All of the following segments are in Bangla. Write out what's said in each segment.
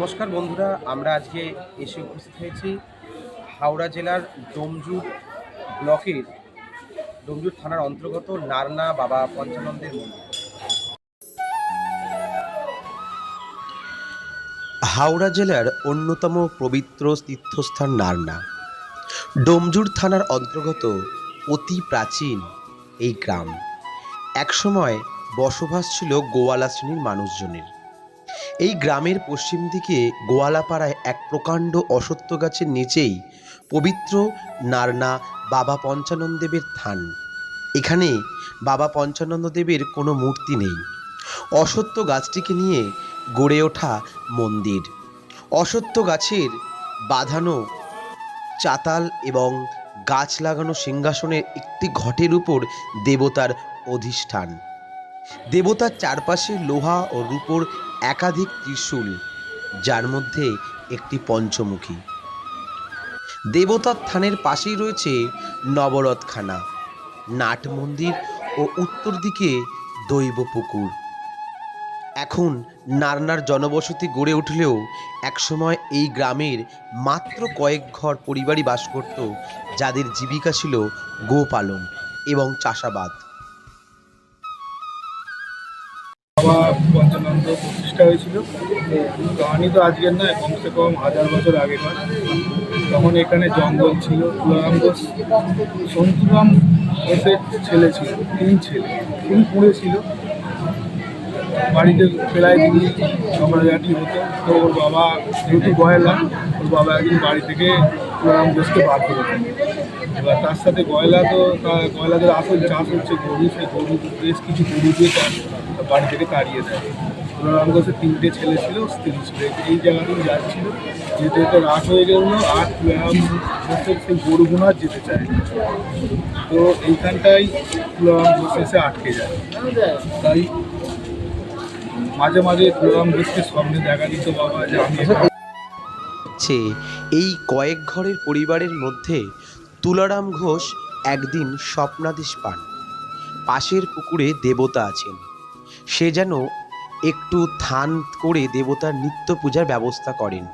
নমস্কার বন্ধুরা, আমরা আজকে এসে উপস্থিত হয়েছি হাওড়া জেলার ডোমজুর ব্লকের, ডোমজুর থানার অন্তর্গত নারনা বাবা পঞ্চানন্দের মন্দির। হাওড়া জেলার অন্যতম পবিত্র তীর্থস্থান নারনা। ডোমজুর থানার অন্তর্গত অতি প্রাচীন এই গ্রাম। একসময় বসবাস ছিল গোয়ালা শ্রেণির মানুষজনের। এই গ্রামের পশ্চিম দিকে গোয়ালাপাড়ায় এক প্রকাণ্ড অসত্য গাছের নিচেই পবিত্র নারনা বাবা পঞ্চাননদেবের থান। এখানে বাবা পঞ্চানন্দদেবের কোনো মূর্তি নেই। অসত্য গাছটিকে নিয়ে গড়ে ওঠা মন্দির। অসত্য গাছের বাঁধানো চাতাল এবং গাছ লাগানো সিংহাসনের একটি ঘটের উপর দেবতার অধিষ্ঠান। দেবতার চারপাশে লোহা ও রূপোর একাধিক ত্রিশূল, যার মধ্যে একটি পঞ্চমুখী। দেবতার থানের পাশেই রয়েছে নবরথখানা নাট মন্দির ও উত্তর দিকে দৈব পুকুর এখন নারনার জনবসতি গড়ে উঠলেও একসময় এই গ্রামের মাত্র কয়েক ঘর পরিবারই বাস করত, যাদের জীবিকা ছিল গোপালন এবং চাষাবাদ। বাবা পঞ্চানন্দ প্রতিষ্ঠা হয়েছিল। কাহানি তো আজকের নয়, কমসে কম হাজার বছর আগেকার তখন এখানে জঙ্গল ছিল তুলারাম ঘোষ সন্তুরাম ঘোষের ছেলে ছিল, তিন ছেলে, তিনি কুঁড়ে ছিল। বাড়িতে প্রায় তিনি ঝগড়াঝাটি হতো, তো ওর বাবা যেহেতু গয়লা, ওর বাবা একদিন বাড়ি থেকে তুলারাম ঘোষকে বার করে দেন এবার তার সাথে গয়লা তো গয়লাদের আসল চাষ হচ্ছে গরু, সেই গরু বেশ কিছু গরু দিয়ে চাষ। বাড়ি থেকে তাড়িয়ে দেয়। তুলারাম ঘোষের তিনটে ছেলে ছিল, স্ত্রী ছিল। এই- জায়গাতেই যাচ্ছিল, যেতে যেতে রাত হয়ে গেল তুলারাম ঘোষের সেই গরুগুলো আর যেতে চায়। তো এইখানটাই তুলারাম ঘোষ এসে আটকে যায়। তাই মাঝে মাঝে তুলারাম ঘোষকে স্বপ্নে দেখা দিত, বাবা, যে, আমি হচ্ছে এই কয়েক ঘরের পরিবারের মধ্যে তুলারাম ঘোষ একদিন স্বপ্নাদেশ পান। পাশের পুকুরে দেবতা আছেন। সে যেন একটু থান করে দেবতার নিত্য পূজার ব্যবস্থা করেন।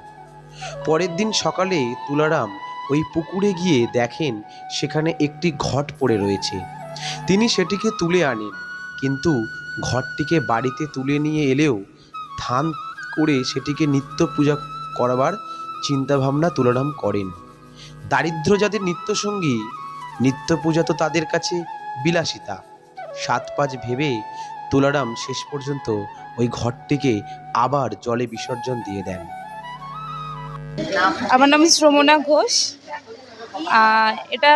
পরের দিন সকালে তুলারাম ওই পুকুরে গিয়ে দেখেন সেখানে একটি ঘট পড়ে রয়েছে। তিনি সেটিকে তুলে আনেন, কিন্তু ঘরটিকে বাড়িতে তুলে নিয়ে এলেও থান করে সেটিকে নিত্য পূজা করবার চিন্তাভাবনা তুলারাম করেন। দারিদ্র যাদের নিত্যসঙ্গী, নিত্য পূজা তো তাদের কাছে বিলাসিতা। সাত পাঁচ ভেবে তুলারাম শেষ পর্যন্ত ওই ঘরটিকে আবার জলে বিসর্জন দিয়ে দেন। আমার নাম শ্রমণা ঘোষ। এটা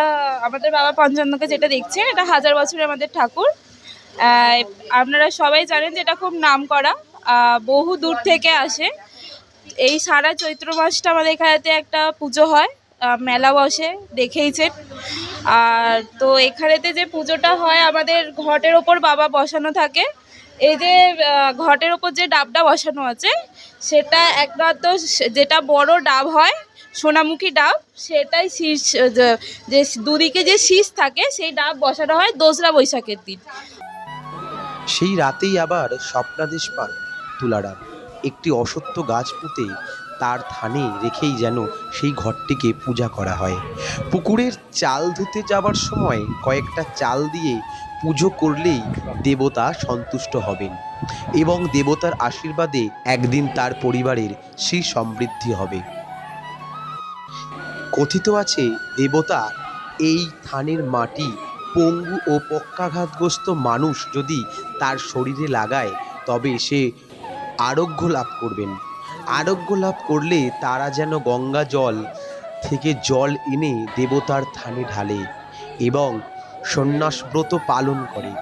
আমাদের বাবা পঞ্চান্নকে যেটা দেখছেন এটা হাজার বছরের আমাদের ঠাকুর। আপনারা সবাই জানেন যে এটা খুব নাম করা বহু দূর থেকে আসে। এই সারা চৈত্র মাসটা আমাদের এখানেতে একটা পুজো হয়। মেলা বসে দেখেইছেন আর তো এখানেতে যে পুজোটা হয়, আমাদের ঘটের ওপর বাবা বসানো থাকে। এই যে ঘটের ওপর যে ডাবটা বসানো আছে, সেটা একমাত্র যেটা বড় ডাব হয়, সোনামুখী ডাব, সেটাই শীষ, যে- যে দুদিকে যে শীষ থাকে, সেই ডাব বসানো হয় দোসরা বৈশাখের দিন। সেই রাতেই আবার স্বপ্নাদেশ পান তুলারাম। একটি অসত্য গাছ পুঁতে তার থানে রেখেই যেন সেই ঘরটিকে পূজা করা হয়। পুকুরের চাল ধুতে যাবার সময় কয়েকটা চাল দিয়ে পুজো করলেই দেবতা সন্তুষ্ট হবেন এবং দেবতার আশীর্বাদে একদিন তার পরিবারের শ্রী সমৃদ্ধি হবে। কথিত আছে, দেবতা এই থানের মাটি পঙ্গু ও পক্ষাঘাতগ্রস্ত মানুষ যদি তার শরীরে লাগায়, তবে সে আরোগ্য লাভ করবেন। আরোগ্য লাভ করলে তারা যেন গঙ্গা জল থেকে জল এনে দেবতার থানে ঢালে এবং সন্ন্যাস ব্রত পালন করে।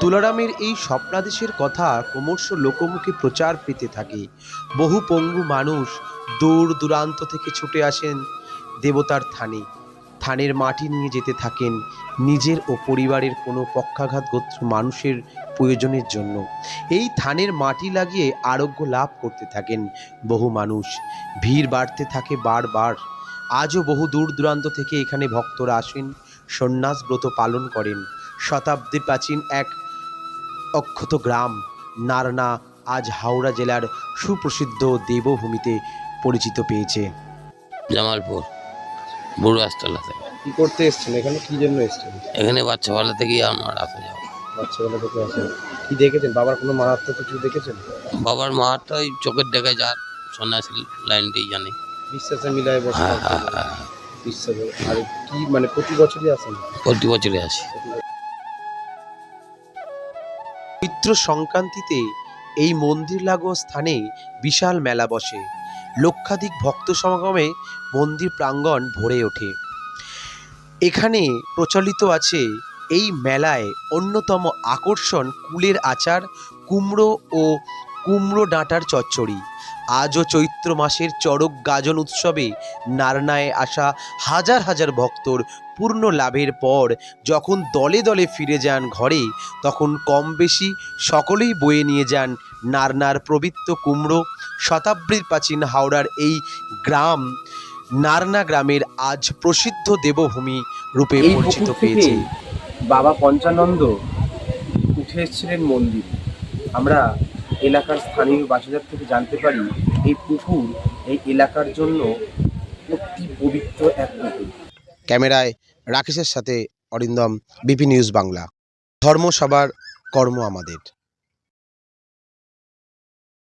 তুলারামের এই স্বপ্নাদেশের কথা ক্রমশ লোকমুখে প্রচার পেতে থাকে। বহু পঙ্গু মানুষ দূর দূরান্ত থেকে ছুটে আসেন দেবতার থানে। থানের মাটি নিয়ে যেতে থাকেন নিজের ও পরিবারের কোনো পক্ষাঘাতগ্রস্ত মানুষের প্রয়োজনের জন্য। এই থানের মাটি লাগিয়ে আরোগ্য লাভ করতে থাকেন বহু মানুষ। ভিড় বাড়তে থাকে বারবার। আজও বহু দূর দূরান্ত থেকে এখানে ভক্তরা আসেন, সন্ন্যাস ব্রত পালন করেন। শতাব্দী প্রাচীন এক অক্ষত গ্রাম, নারনা আজ হাওড়া জেলার সুপ্রসিদ্ধ দেবভূমিতে পরিচিত পেয়েছে। জামালপুর। বুড়ো আস্তলা থেকে কি করতে এসেছেন? এখানে কি জন্য এসেছেন? এখানে বাচ্চাবেলা থেকেই আমার আসা যাওয়া বাচ্চাবেলা থেকে আসেন। কি দেখেছেন? বাবার কোনো মারাত্মক কিছু দেখেছেন? বাবার মা তো ওই চোখের দেখে যার সন্ন্যাসী লাইনটাই জানে। বিশ্বাসে মিলায় বসে হ্যাঁ হ্যাঁ হ্যাঁ। বিশ্বাসে। আর কি মানে প্রতি বছরই আসেন? প্রতি বছরে আসি। চৈত্র সংক্রান্তিতে এই মন্দির লাগো স্থানে বিশাল মেলা বসে। লক্ষাধিক ভক্ত সমাগমে মন্দির প্রাঙ্গণ ভরে ওঠে। এখানে প্রচলিত আছে এই মেলায় অন্যতম আকর্ষণ কুলের আচার, কুমড়ো ও কুমড়ো ডাঁটার চচ্চড়ি। আজও চৈত্র মাসের চড়ক গাজন উৎসবে নারনায় আসা হাজার হাজার ভক্তর পূর্ণ লাভের পর যখন দলে দলে ফিরে যান ঘরে তখন কম বেশি সকলেই বয়ে নিয়ে যান নারনার পবিত্র কুমড়ো। শতাব্দীর প্রাচীন হাওড়ার এই গ্রাম নারনা গ্রামের আজ প্রসিদ্ধ দেবভূমি রূপে পরিচিত পেয়েছে। বাবা পঞ্চানন্দ উঠে এসেছিলেন মন্দির। আমরা এলাকার স্থানীয় বাসিন্দার থেকে জানতে পারি এই পুকুর এই এলাকার জন্য অতি পবিত্র এক পুকুর। ক্যামেরায় রাকেশের সাথে অরিন্দম বিপি নিউজ বাংলা। ধর্ম সবার কর্ম আমাদের।